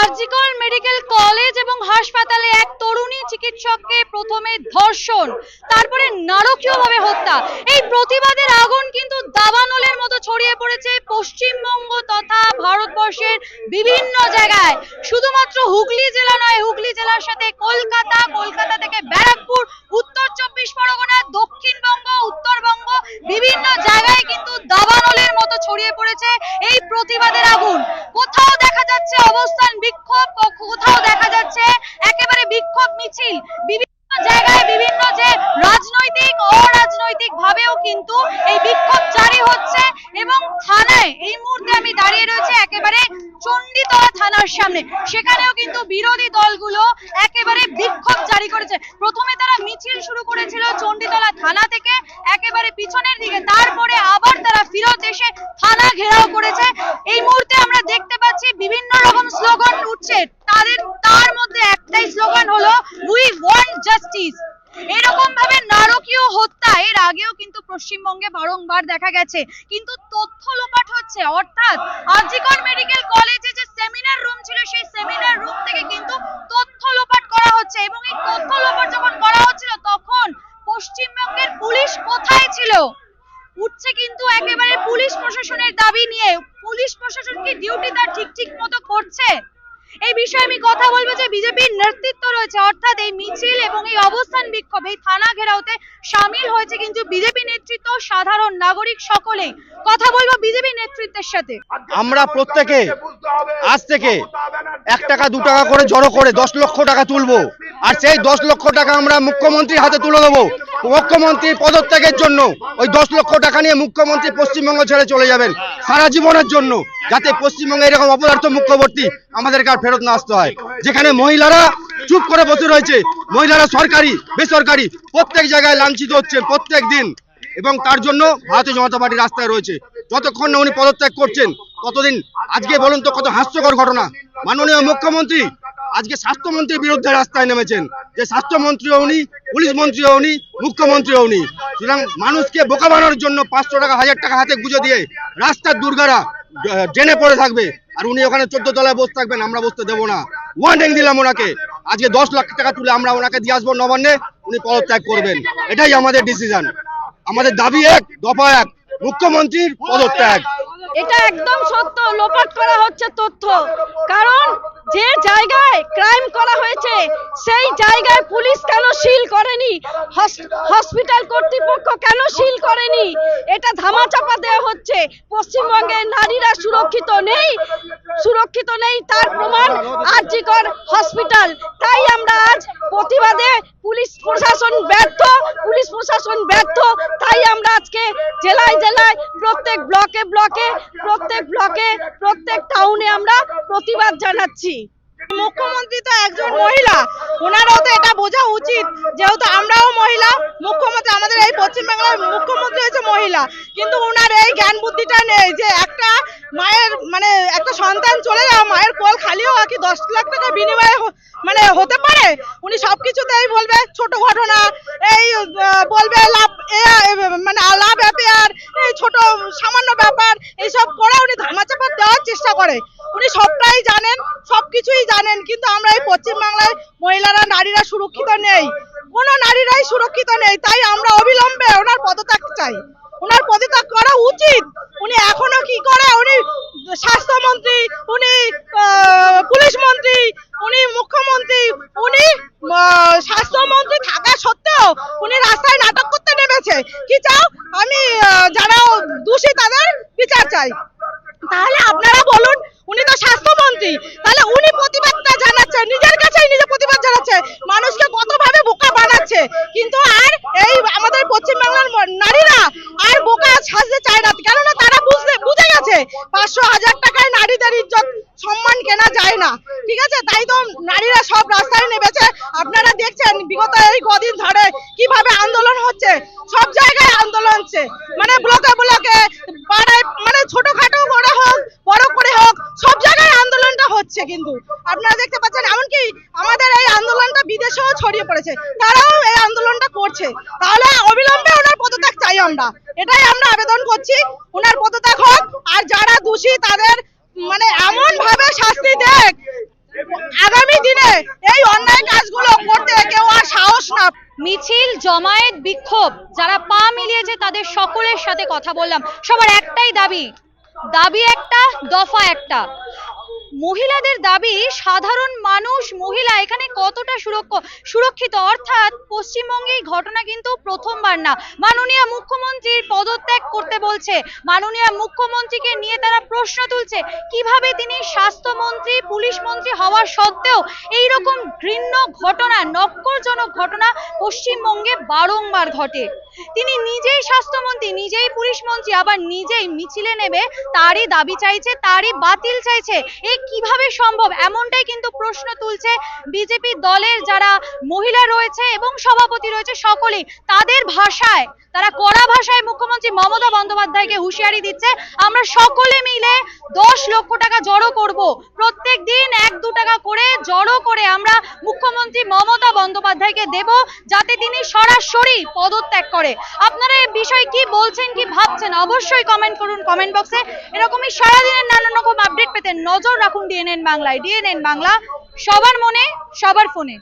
RG Kar medical college এবং হাসপাতালে এক তরুণী চিকিৎসককে প্রথমে ধর্ষণ, তারপরে নারকীয়ভাবে হত্যা। এই প্রতিবাদের আগুন কিন্তু দাবানলের মতো ছড়িয়ে পড়েছে পশ্চিমবঙ্গ তথা ভারতবর্ষের বিভিন্ন জায়গায়। শুধুমাত্র হুগলি জেলা নয়, হুগলি জেলার সাথে কলকাতা কলকাতা থেকে ব্যারাকপুর, উত্তর চব্বিশ পরগনা, দক্ষিণবঙ্গ, উত্তরবঙ্গ বিভিন্ন জায়গায় কিন্তু কিন্তু এই বিক্ষোভ জারি হচ্ছে এবং থানায় এই মুহূর্তে আমি দাঁড়িয়ে রয়েছে একেবারে চণ্ডীতলা থানার সামনে। সেখানেও কিন্তু বিরোধী দলগুলো একেবারে বিক্ষোভ জারি করেছে। প্রথমে তারা মিছিল শুরু করেছিল চণ্ডীতলা থানা থেকে একেবারে পিছনের দিকে। তারপরে আবার তারা ফিরত এসে থানা ঘেরাও করেছে। এই মুহূর্তে আমরা দেখতে পাচ্ছি বিভিন্ন রকম স্লোগান উঠছে। তাদের, তার মধ্যে একটাই স্লোগান হলো উই ওয়ান্ট জাস্টিস এরকম ভাবে নারকীয় হত্যা, এর আগেও কিন্তু পশ্চিমবঙ্গে বারংবার দেখা গেছে। কিন্তু তথ্য লোপাট হচ্ছে। অর্থাৎ আজিকর মেডিকেল কলেজে যে সেমিনার রুম ছিল, সেই সেমিনার রুম থেকে কিন্তু তথ্য লোপাট করা হচ্ছে। এবং এই তথ্য লোপাট যখন করা হচ্ছিল, তখন পশ্চিমবঙ্গের পুলিশ কোথায় ছিল? উঠছে কিন্তু একেবারে পুলিশ প্রশাসনের দাবি নিয়ে। পুলিশ প্রশাসন কি ডিউটি তার ঠিক ঠিক মতো করছে? এই বিষয়ে আমি কথা বলব যে বিজেপির নেতৃত্ব রয়েছে, অর্থাৎ এই মিছিল এবং এই অবস্থান বিক্ষোভ, এই থানা ঘেরাওতে সামিল হয়েছে কিন্তু বিজেপি নেতৃত্ব সাধারণ নাগরিক সকলেই। কথা বলব বিজেপি নেতৃত্বের সাথে। আমরা প্রত্যেকে আজ থেকে এক টাকা, দু টাকা করে জড়ো করে দশ লক্ষ টাকা তুলবো। আর সেই দশ লক্ষ টাকা আমরা মুখ্যমন্ত্রীর হাতে তুলে দেবো। মুখ্যমন্ত্রীর পদত্যাগের জন্য ওই দশ লক্ষ টাকা নিয়ে মুখ্যমন্ত্রী পশ্চিমবঙ্গ ছেড়ে চলে যাবেন সারা জীবনের জন্য, যাতে পশ্চিমবঙ্গে এরকম অপদার্থ মুখ্যবর্তী আমাদেরকে আর ফেরত না আসতে হয়। যেখানে মহিলারা চুপ করে বসে রয়েছে, মহিলারা সরকারি, বেসরকারি, প্রত্যেক জায়গায় লাঞ্ছিত হচ্ছেন প্রত্যেক দিন। এবং তার জন্য ভারতীয় জনতা পার্টি রাস্তায় রয়েছে। যতক্ষণ না উনি পদত্যাগ করছেন, ততদিন আজকে বলুন তো কত হাস্যকর ঘটনা। মাননীয় মুখ্যমন্ত্রী আজকে স্বাস্থ্যমন্ত্রীর বিরুদ্ধে রাস্তায় নেমেছেন। যে স্বাস্থ্যমন্ত্রীও উনি পুলিশ মন্ত্রীও উনি মুখ্যমন্ত্রীও উনি সুতরাং মানুষকে বোকা বানানোর জন্য পাঁচশো টাকা, হাজার টাকা হাতে গুঁজে দিয়ে রাস্তার দুর্গারা জেনে পড়ে থাকবে। আর উনি ওখানে চোদ্দ তলায় বসে থাকবেন, আমরা বসতে দেবো না। ওয়ার্নিং দিলাম ওনাকে। আজকে দশ লাখ টাকা তুলে আমরা ওনাকে দিয়ে আসব নবান্নে, উনি পদত্যাগ করবেন। এটাই আমাদের ডিসিশন আমাদের দাবি এক, দফা এক, মুখ্যমন্ত্রীর পদত্যাগ। এটা একদম সত্য, লোপাট করা হচ্ছে তথ্য। কারণ যে জায়গায় ক্রাইম করা হয়েছে, সেই জায়গায় পুলিশ কেন সিল করেনি? হসপিটাল কর্তৃপক্ষ কেন সিল করেনি? এটা ধামাচাপা দেওয়া হচ্ছে। পশ্চিমবঙ্গের নারীরা সুরক্ষিত নেই সুরক্ষিত নেই, তার প্রমাণ আরজিকর হসপিটাল তাই আমরা আজ প্রতিবাদে পুলিশ প্রশাসন ব্যর্থ, পুলিশ প্রশাসন ব্যর্থ তাই আমরা আজকে জেলায় জেলায় প্রত্যেক ব্লকে ব্লকে, প্রত্যেক ব্লকে, প্রত্যেক টাউনে আমরা প্রতিবাদ জানাচ্ছি। মুখ্যমন্ত্রী তো একজন মহিলা, ওনারও তো এটা বোঝা উচিত, যেহেতু আমরাও মহিলা, মুখ্যমন্ত্রী, আমাদের এই পশ্চিমবাংলার মুখ্যমন্ত্রী হচ্ছে মহিলা, কিন্তু ওনার এই জ্ঞান বুদ্ধিটা নেই যে একটা মায়ের মানে একটা সন্তান চলে যাওয়া, মায়ের কোল খালি হওয়া কি দশ লাখ টাকা বিনিময়ে মানে হতে পারে? উনি সবকিছুতেই বলবে, ছোট ঘটনা, এই বলবে লাভ মানে লাভ অ্যাফেয়ার এই ছোট, সামান্য ব্যাপার, এইসব করে উনি ধামাচাপা দেওয়ার চেষ্টা করে। উনি সবটাই জানেন, সবকিছুই জানেন, কিন্তু আমরা এই পশ্চিমবাংলায় মহিলারা, নারীরা সুরক্ষিত নেই। কোনো নারীরাই সুরক্ষিত নেই, তাই আমরা অবিলম্বে ওনার পদত্যাগ চাই। ওনার পদত্যাগ করা উচিত। উনি এখনও কি করে উনি স্বাস্থ্যমন্ত্রী উনি আহ, পুলিশ মন্ত্রী উনি মুখ্যমন্ত্রী উনি আহ, স্বাস্থ্যমন্ত্রী থাকা সত্ত্বেও উনি রাস্তায় নাটক করতে নেমেছে কি চাও আমি আহ, যারা দোষী তাদের বিচার চাই। তাহলে আপনারা বলুন, উনি তো স্বাস্থ্যমন্ত্রী। তাহলে উনি প্রতিবাদটা জানাচ্ছে, নিজের কাছেই নিজে প্রতিবাদ জানাচ্ছে। মানুষকে কতভাবে বোকা বানাচ্ছে। কিন্তু আর এই আমাদের পশ্চিমবাংলার ম- নারীরা আর বোকা সাজতে চায় না কেননা তারা বুঝতে বুঝে গেছে পাঁচশো হাজার টাকায় নারীদের ইজ্জত সম্মান কেনা যায় না ঠিক আছে তাই তো নারীরা সব রাস্তায় নেমেছে আপনারা দেখছেন বিগত এই কদিন ধরে কীভাবে আন্দোলন হচ্ছে? সব জায়গায় আন্দোলন হচ্ছে। মানে ব্লকে ব্লকে, পাড়ায় মানে ছোটখাটো করে হোক, বড় করে হোক, সব জায়গায় আন্দোলনটা হচ্ছে কিন্তু। আপনারা দেখতে পাচ্ছেন, এমনকি আমাদের এই আন্দোলনটা বিদেশেও ছড়িয়ে পড়েছে। তারাও এই আন্দোলনটা করছে। তাহলে অবিলম্বে ওনার পদত্যাগ চাই আমরা। এটাই আমরা আবেদন করছি। ওনার পদত্যাগ হোক, আর যারা দোষী তাদের মানে এমন ভাবে শাস্তি দেখ জমায়েত বিক্ষোভ যারা পা মিলিয়েছে তাদের সকলের সাথে কথা বললাম। সবার একটাই দাবি দাবি একটা, দফা একটা। মহিলাদের দাবি, সাধারণ মানুষ, মহিলা, এখানে কতটা সুরক্ষ- সুরক্ষিত? অর্থাৎ পশ্চিমবঙ্গে ঘটনা কিন্তু প্রথমবার না। মাননীয় মুখ্যমন্ত্রীর পদত্যাগ করতে বলছে। মাননীয় মুখ্যমন্ত্রীকে নিয়ে তারা প্রশ্ন তুলছে, কীভাবে তিনি স্বাস্থ্যমন্ত্রী, পুলিশ মন্ত্রী হওয়ার সত্ত্বেও এই রকম ঘৃণ্য ঘটনা, নক্করজনক ঘটনা পশ্চিমবঙ্গে বারংবার ঘটে? তিনি নিজেই স্বাস্থ্যমন্ত্রী, নিজেই পুলিশ মন্ত্রী, আবার নিজেই মিছিলে নেবে, তারই দাবি চাইছে, তারই বাতিল চাইছে। এ কীভাবে সম্ভব? এমনটাই কিন্তু প্রশ্ন তুলছে বিজেপি দলের যারা মহিলা রয়েছে এবং সভাপতি রয়েছে সকলেই। তাদের ভাষায়, তারা কড়া ভাষায় মুখ্যমন্ত্রী মমতা বন্দ্যোপাধ্যায়কে হুঁশিয়ারি দিচ্ছে, আমরা সকলে মিলে দশ লক্ষ টাকা জড়ো করব। প্রত্যেক দিন এক দু টাকা করে জড়ো করে আমরা মুখ্যমন্ত্রী মমতা বন্দ্যোপাধ্যায়কে দেব, যাতে তিনি সরাসরি পদত্যাগ করে। আপনারা এই বিষয়ে কি বলছেন, কি ভাবছেন, অবশ্যই কমেন্ট করুন কমেন্ট বক্সে এরকমই সারাদিনের নানান রকম আপডেট পেতে নজর রাখুন ডিএনএন বাংলায়। ডিএনএন বাংলা সবার মনে, সবার ফোনে।